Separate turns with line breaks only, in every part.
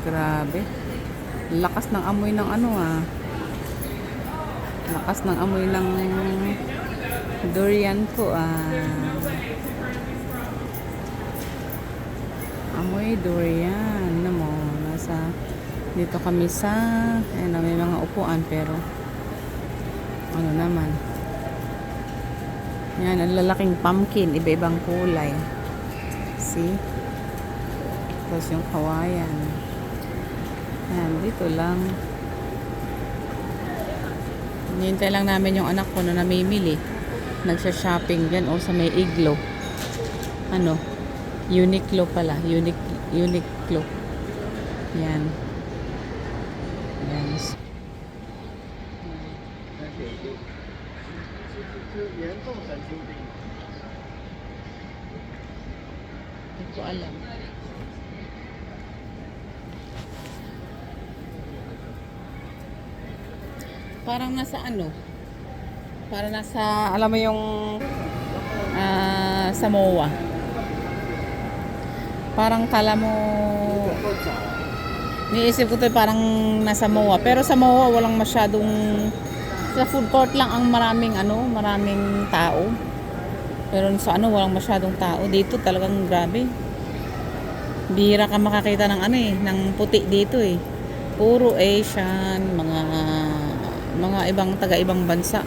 Grabe. Lakas ng amoy ng ano ah. Lakas ng amoy ng durian po ah. Amoy durian. Ano mo, nasa dito kami sa ayun, may mga upuan pero ano naman yan ang lalaking pumpkin iba-ibang kulay see tapos yung kawayan Ayan, dito lang. Nihintay lang namin yung anak ko na namimili. Nagsya-shopping dyan o sa may iglo. Ano? Uniqlo pala. Unique, Uniqlo. Yan. Yan. Hindi ko alam. Parang nasa ano? Parang nasa, alam mo yung ah, Samoa. Parang kala mo, niisip ko to parang nasa Samoa. Pero sa Samoa walang masyadong, sa food court lang ang maraming ano, maraming tao. Pero sa ano, walang masyadong tao. Dito talagang grabe. Bihira ka makakita ng ano eh, ng puti dito eh. Puro Asian, mga mga ibang taga-ibang bansa.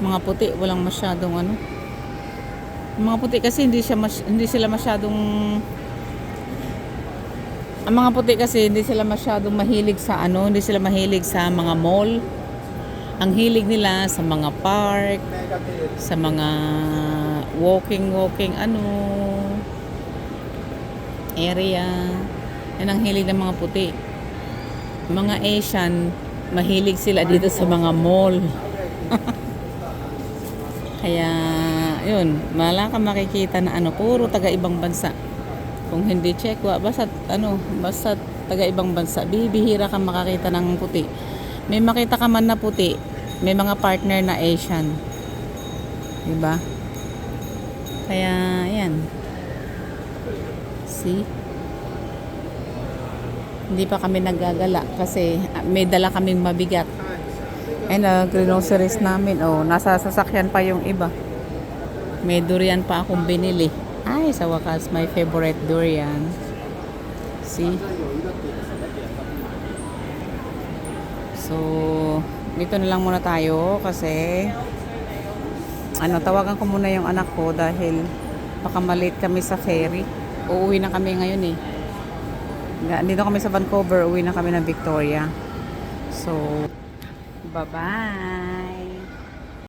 Mga puti, walang masyadong ano. Mga puti kasi hindi siya mas, hindi sila masyadong ang mga puti kasi hindi sila masyadong mahilig sa ano, hindi sila mahilig sa mga mall. Ang hilig nila sa mga park, sa mga walking walking ano area yan ang hilig ng mga puti mga Asian mahilig sila dito sa mga mall kaya yun wala ka makikita na ano puro taga ibang bansa kung hindi check wa basta ano basta taga ibang bansa bihira ka makakita ng puti may makita ka man na puti may mga partner na Asian Diba? Kaya, yan. See? Hindi pa kami naggagala kasi ah, may dala kaming mabigat. Ayun na, groceries namin. Oh, nasa sasakyan pa yung iba. May durian pa akong binili. Ay, sa wakas, my favorite durian. See? So, dito na lang muna tayo kasi ano, tawagan ko muna yung anak ko dahil baka malate kami sa ferry. Uuwi na kami ngayon eh. Dito kami sa Vancouver, uwi na kami ng Victoria. So, bye-bye!